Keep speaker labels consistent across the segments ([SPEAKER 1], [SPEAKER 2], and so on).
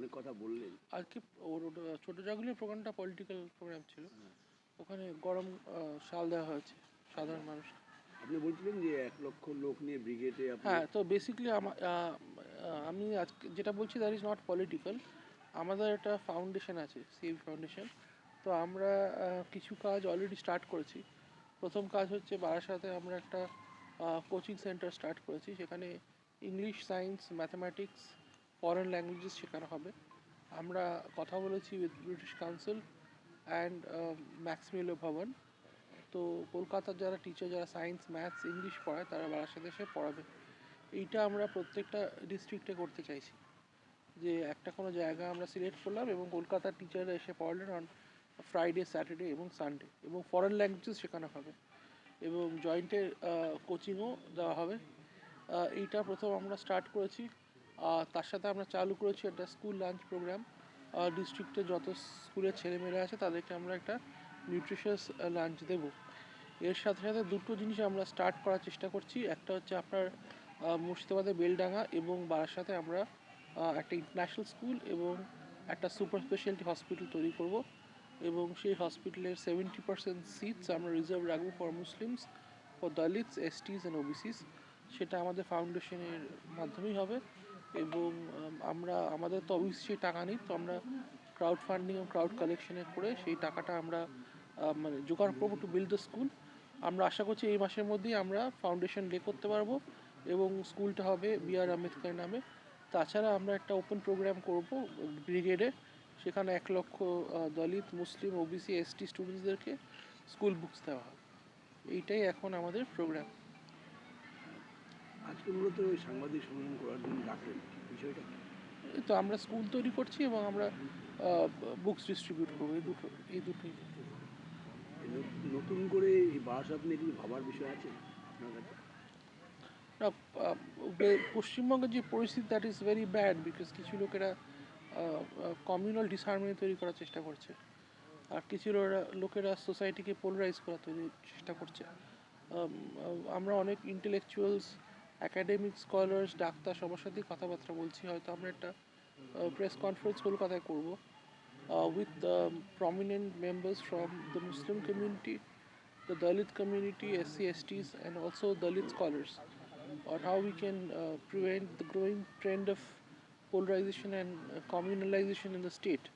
[SPEAKER 1] অনেক কথা বললেন।
[SPEAKER 2] আজকে ওর ওটা ছোটো জাগুলির প্রোগ্রামটা পলিটিক্যাল প্রোগ্রাম ছিল। ওখানে গরম শাল দেওয়া হয়েছে সাধারণ মানুষ।
[SPEAKER 1] আপনি বলছিলেন যে এক লক্ষ লোক নিয়ে ব্রিগেডে আপনি
[SPEAKER 2] হ্যাঁ তো বেসিক্যালি আমি আজকে যেটা বলছি দ্যাট ইজ নট পলিটিক্যাল আমাদের একটা ফাউন্ডেশন আছে সিএবি ফাউন্ডেশন তো আমরা কিছু কাজ অলরেডি স্টার্ট করেছি। প্রথম কাজ হচ্ছে বারাসাতে আমরা একটা কোচিং সেন্টার স্টার্ট করেছি। সেখানে English science mathematics foreign languages শেখানো হবে। আমরা কথা বলেছি with British council and Max Mueller Bhavan তো কলকাতার যারা টিচার যারা সায়েন্স ম্যাথস ইংলিশ পড়ায়, তারা বারাসাতে এসে পড়াবে। এইটা আমরা প্রত্যেকটা ডিস্ট্রিক্টে করতে চাইছি। যে একটা কোনো জায়গা আমরা সিলেক্ট করলাম এবং কলকাতার টিচাররা এসে পড়ালেন অন ফ্রাইডে স্যাটারডে এবং সানডে এবং ফরেন ল্যাঙ্গুয়েজেস শেখানো হবে এবং জয়েন্টের কোচিংও দেওয়া হবে। এইটা প্রথম আমরা স্টার্ট করেছি। তার সাথে আমরা চালু করেছি একটা স্কুল লাঞ্চ প্রোগ্রাম ডিস্ট্রিক্টে যত স্কুলের ছেলেমেয়েরা আছে তাদেরকে আমরা একটা নিউট্রিশিয়াস লাঞ্চ দেব। এর সাথে সাথে দুটো জিনিস আমরা স্টার্ট করার চেষ্টা করছি। একটা হচ্ছে আপনার আহ, মুর্শিদাবাদের বেলডাঙ্গা এবং বারাসাতে আমরা একটা ইন্টারন্যাশনাল স্কুল এবং একটা সুপার স্পেশালিটি হসপিটাল তৈরি করব এবং সেই হসপিটালের সেভেন্টি পার্সেন্ট সিটস আমরা রিজার্ভ রাখব for Muslims for Dalits STs and OBCs সেটা আমাদের ফাউন্ডেশনের মাধ্যমেই হবে। এবং আমরা, আমাদের তো অবশ্যই টাকা নেই, তো আমরা ক্রাউড ফান্ডিং এবং ক্রাউড কালেকশনে করে সেই টাকাটা আমরা মানে জোগাড় করব টু বিল্ড দ্য স্কুল আমরা আশা করছি এই মাসের মধ্যেই আমরা ফাউন্ডেশন লে করতে পারব এবং স্কুলটা হবে বি আর আম্বেদকর নামে। তাছাড়া আমরা একটা ওপেন প্রোগ্রাম করব ব্রিগেডে সেখানে এক লক্ষ দলিত, মুসলিম ওবিসি এসটি স্টুডেন্টসদেরকে স্কুল বুকস দেওয়া হবে। এইটাই এখন আমাদের প্রোগ্রাম
[SPEAKER 1] আজকে মূলত ওই সাংবাদিক সম্মেলন করার জন্য ডাকলেন বিষয়টা
[SPEAKER 2] তো আমরা স্কুল তৈরি করছি এবং আমরা বুকস ডিস্ট্রিবিউট করব এই দুটো এই দুটোই।
[SPEAKER 1] নতুন করে এই বারাসাত নিয়ে কিছু ভাবার বিষয় আছে
[SPEAKER 2] না পশ্চিমবঙ্গের যে পরিস্থিতি that is very bad because কিছু লোকেরা কমিউনাল ডিসহারমনি তৈরি করার চেষ্টা করছে। আর কিছু লোকেরা- লোকেরা সোসাইটিকে পোলারাইজ করার তৈরি চেষ্টা করছে। আমরা অনেক ইন্টেলেকচুয়ালস একাডেমিক স্কলার্স ডাক্তার সবার সাথেই কথাবার্তা বলছি হয়তো আমরা একটা প্রেস কনফারেন্স কলকাতায় করব with prominent members from the Muslim community the Dalit community, SC, STs, and also Dalit scholars on how we can uh, prevent the growing trend of polarization and uh, the state.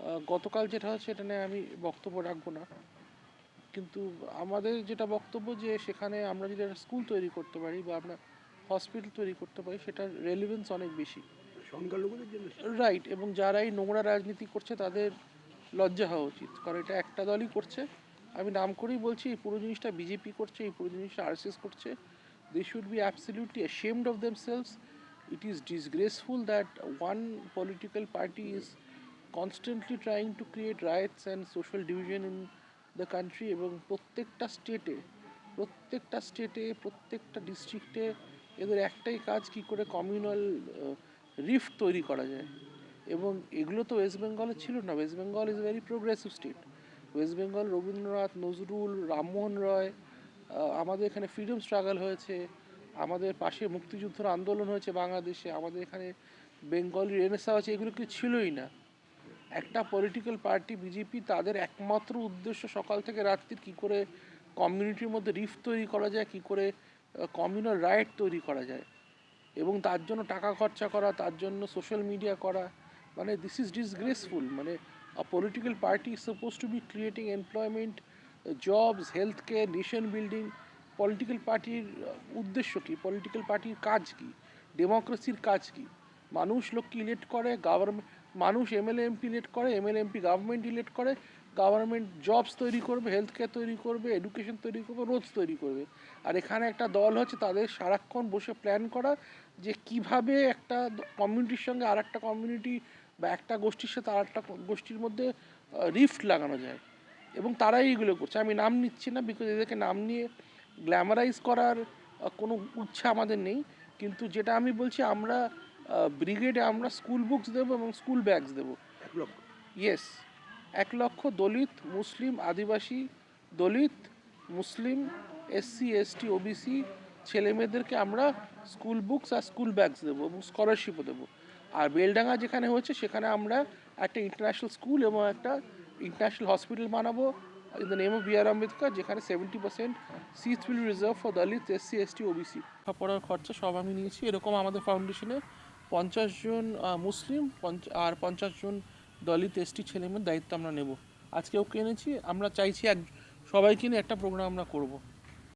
[SPEAKER 2] Uh, গতকাল যেটা হচ্ছে সেটা নিয়ে আমি বক্তব্য রাখব না কিন্তু আমাদের যেটা বক্তব্য যে সেখানে আমরা যদি একটা স্কুল তৈরি করতে পারি বা আমরা হসপিটাল তৈরি করতে পারি সেটার রেলিভেন্স অনেক বেশি।
[SPEAKER 1] সংখ্যালঘুদের জন্য
[SPEAKER 2] রাইট এবং যারা এই নোংরা রাজনীতি করছে তাদের লজ্জা হওয়া উচিত কারণ এটা একটা দলই করছে। আমি নাম করেই বলছি এই পুরো জিনিসটা বিজেপি করছে এই পুরো জিনিসটা আরএসএস করছে। They should be absolutely ashamed of themselves. It is disgraceful that one political party is constantly trying to create riots and social division in the country এবং প্রত্যেকটা স্টেটে প্রত্যেকটা স্টেটে প্রত্যেকটা ডিস্ট্রিক্টে এদের একটাই কাজ কি করে কমিউনাল রিফট তৈরি করা যায়। এবং এগুলো তো ওয়েস্ট বেঙ্গলে ছিল না। West Bengal is very progressive state West Bengal Rabindranath, Nazrul, Rammohan Roy আমাদের এখানে ফ্রিডম স্ট্রাগল হয়েছে। আমাদের পাশে মুক্তিযুদ্ধের আন্দোলন হয়েছে বাংলাদেশে। আমাদের এখানে বেঙ্গলি রেনেসা আছে। এগুলো কিছু ছিলই না। একটা পলিটিক্যাল পার্টি বিজেপি তাদের একমাত্র উদ্দেশ্য সকাল থেকে রাত্রির কী করে কমিউনিটির মধ্যে রিফ তৈরি করা যায়, কী করে কমিউনাল রাইট তৈরি করা যায়। এবং তার জন্য টাকা খরচা করা, তার জন্য সোশ্যাল মিডিয়া করা মানে দিস ইজ ডিসগ্রেসফুল মানে a political party is suppose to be creating employment jobs health care nation building political পার্টির উদ্দেশ্য কী? পলিটিক্যাল পার্টির কাজ কী? ডেমোক্রেসির কাজ কী? মানুষ লোককে ইলেক্ট করে গভর্নমেন্ট মানুষ এমএলএ এমপি ইলেক্ট করে এমএলএ এমপি গভর্নমেন্ট ইলেক্ট করে গভর্নমেন্ট জবস তৈরি করবে হেলথ কেয়ার তৈরি করবে এডুকেশন তৈরি করবে রোজ তৈরি করবে। আর এখানে একটা দল হচ্ছে তাদের সারাক্ষণ বসে প্ল্যান করা যে কীভাবে একটা কমিউনিটির সঙ্গে আর একটা কমিউনিটি বা একটা গোষ্ঠীর সাথে আর একটা গোষ্ঠীর মধ্যে রিফট লাগানো যায়। এবং তারাই এগুলো করছে। আমি নাম নিচ্ছি না বিকজ এদেরকে নাম নিয়ে গ্ল্যামারাইজ করার কোনো ইচ্ছা আমাদের নেই। কিন্তু যেটা আমি বলছি, আমরা ব্রিগেডে আমরা স্কুল বুকস দেবো এবং স্কুল ব্যাগস দেবো।
[SPEAKER 1] এক লক্ষ।
[SPEAKER 2] ইয়েস এক লক্ষ Dalit Muslim Adivasi Dalit Muslim SC ST OBC ছেলে মেয়েদেরকে আমরা স্কুল বুকস আর স্কুল ব্যাগস দেবো এবং স্কলারশিপও দেবো। আর বেলডাঙ্গা যেখানে হয়েছে সেখানে আমরা একটা ইন্টারন্যাশনাল স্কুল এবং একটা ইন্টারন্যাশনাল হসপিটাল বানাবো in the name of B R Ambedkar যেখানে seventy percent seats will reserve for Dalit SC ST OBC পড়ার খরচা সব আমি নিয়েছি এরকম আমাদের ফাউন্ডেশনে পঞ্চাশ জন মুসলিম আর পঞ্চাশ জন দলিত এসটি ছেলেমেয়ের দায়িত্ব আমরা নেব। আজকে ওকে এনেছি, আমরা চাইছি এক, সবাইকে নিয়ে একটা প্রোগ্রাম আমরা করব।